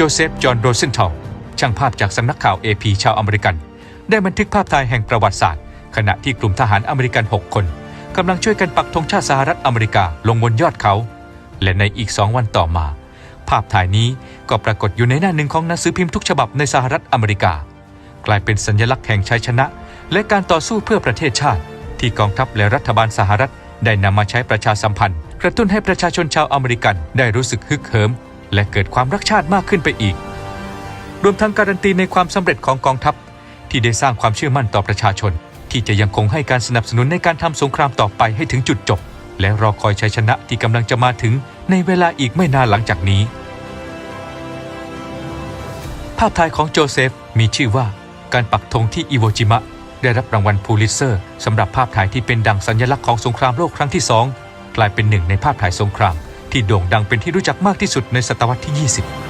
โจเซฟ จอห์นโรเซนเทลช่างภาพจากสำนักข่าว AP ชาวอเมริกัน ได้บันทึกภาพถ่ายแห่งประวัติศาสตร์ ขณะที่กลุ่มทหารอเมริกัน 6 คนกำลังช่วยกันปักธงชาติสหรัฐอเมริกาลงบนยอดเขา และในอีกสองวันต่อมา ภาพถ่ายนี้ก็ปรากฏอยู่ในหน้าหนึ่งของหนังสือพิมพ์ทุกฉบับในสหรัฐอเมริกา กลายเป็นสัญลักษณ์แห่งชัยชนะ และการต่อสู้เพื่อประเทศชาติ ที่กองทัพและรัฐบาลสหรัฐ ได้นำมาใช้ประชาสัมพันธ์ กระตุ้นให้ประชาชนชาวอเมริกันได้รู้สึกฮึกเหิม และเกิดความรักชาติมากขึ้นไปอีก รวมทั้งการันตีในความสำเร็จของกองทัพ ที่ได้สร้างความเชื่อมั่นต่อประชาชน ที่จะยังคงให้การสนับสนุนในการทำสงครามต่อไปให้ถึงจุดจบ และรอคอยชัยชนะที่กำลังจะมาถึงในเวลาอีกไม่นานหลังจากนี้ ภาพถ่ายของโจเซฟมีชื่อว่าการปักธงที่อิโวจิมะ ได้รับรางวัลพูลิเซอร์สำหรับภาพถ่ายที่เป็นดังสัญลักษณ์ของสงครามโลกครั้งที่สองกลายเป็นหนึ่งในภาพถ่ายสงคราม ที่โด่งดังเป็นที่รู้จักมากที่สุดในศตวรรษที่ 20